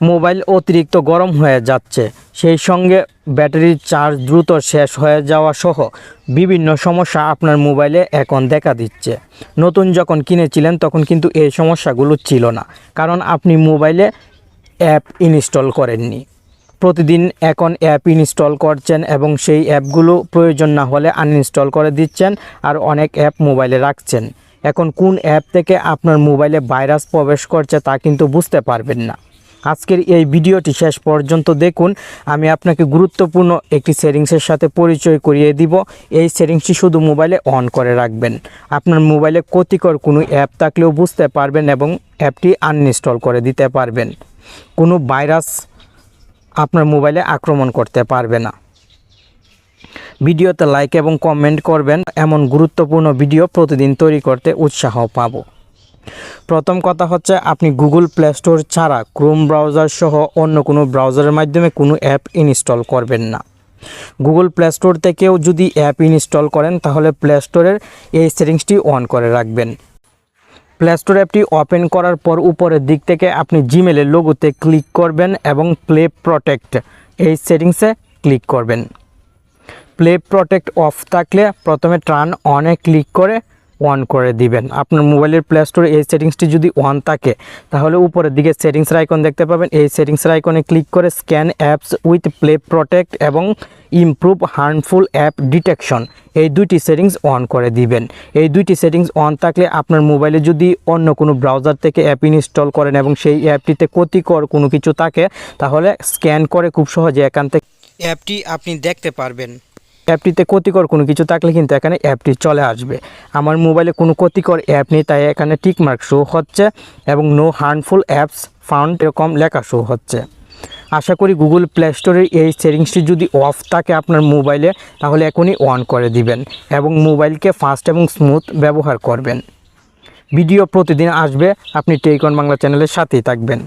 Mobile অতিরিক্ত গরম হয়ে যাচ্ছে। সেই সঙ্গে ব্যাটারির চার্জ দ্রুত শেষ হয়ে যাওয়া সহ বিভিন্ন সমস্যা আপনার মোবাইলে এখন দেখা দিচ্ছে। নতুন যখন কিনেছিলেন তখন কিন্তু এই সমস্যাগুলো ছিল না, কারণ আপনি মোবাইলে অ্যাপ ইনস্টল করেননি। প্রতিদিন এখন অ্যাপ ইনস্টল করছেন এবং সেই অ্যাপগুলো প্রয়োজন না হলে আনইনস্টল করে দিচ্ছেন আর অনেক অ্যাপ মোবাইলে রাখছেন। এখন কোন অ্যাপ থেকে আপনার মোবাইলে ভাইরাস প্রবেশ করছে তা কিন্তু বুঝতে পারবেন না। আজকের এই ভিডিওটি শেষ পর্যন্ত দেখুন। আমি আপনাকে গুরুত্বপূর্ণ একটি সেটিংসের সাথে পরিচয় করিয়ে দিব। এই সেটিংসটি শুধু মোবাইলে অন করে রাখবেন। আপনার মোবাইলে ক্ষতিকর কোনো অ্যাপ থাকলেও বুঝতে পারবেন এবং অ্যাপটি আনইনস্টল করে দিতে পারবেন। কোনো ভাইরাস আপনার মোবাইলে আক্রমণ করতে পারবে না। ভিডিওতে লাইক এবং কমেন্ট করবেন। এমন গুরুত্বপূর্ণ ভিডিও প্রতিদিন তৈরি করতে উৎসাহ পাবো। প্রথম কথা হচ্ছে আপনি গুগল প্লে স্টোর ছাড়া ক্রোম ব্রাউজার সহ অন্য কোনো ব্রাউজারের মাধ্যমে কোনো অ্যাপ ইনস্টল করবেন না। গুগল প্লে স্টোর থেকেও যদি অ্যাপ ইনস্টল করেন, তাহলে প্লে স্টোরের এই সেটিংসটি অন করে রাখবেন। প্লে স্টোর অ্যাপটি ওপেন করার পর উপরের দিক থেকে আপনি জিমেলের লোগোতে ক্লিক করবেন এবং প্লে প্রোটেক্ট এই সেটিংসে ক্লিক করবেন। প্লে প্রোটেক্ট অফ থাকলে প্রথমে টার্ন অনে ক্লিক করে অন করে দিবেন। আপনার মোবাইলের প্লে স্টোরে এই সেটিংসটি যদি অন থাকে, তাহলে উপরের দিকে সেটিংসের আইকন দেখতে পাবেন। এই সেটিংসের আইকনে ক্লিক করে scan apps with Play Protect এবং ইমপ্রুভ হার্মফুল অ্যাপ ডিটেকশন এই দুইটি সেটিংস অন করে দিবেন। এই দুইটি সেটিংস অন থাকলে আপনার মোবাইলে যদি অন্য কোনো ব্রাউজার থেকে অ্যাপ ইনস্টল করেন এবং সেই অ্যাপটিতে ক্ষতিকর কোনো কিছু থাকে, তাহলে স্ক্যান করে খুব সহজে থেকে অ্যাপটি আপনি দেখতে পারবেন। অ্যাপটিতে ক্ষতিকর কোনো কিছু থাকলে কিন্তু এখানে অ্যাপটি চলে আসবে। আমার মোবাইলে কোনো ক্ষতিকর অ্যাপ নেই, তাই এখানে টিকমার্ক শো হচ্ছে এবং নো হার্মফুল অ্যাপস ফাউন্ড এরকম লেখা শো হচ্ছে। আশা করি গুগল প্লে স্টোরের এই সেটিংসটি যদি অফ থাকে আপনার মোবাইলে, তাহলে এখনই অন করে দিবেন এবং মোবাইলকে ফাস্ট এবং স্মুথ ব্যবহার করবেন। ভিডিও প্রতিদিন আসবে, আপনি টেকন বাংলা চ্যানেলের সাথেই থাকবেন।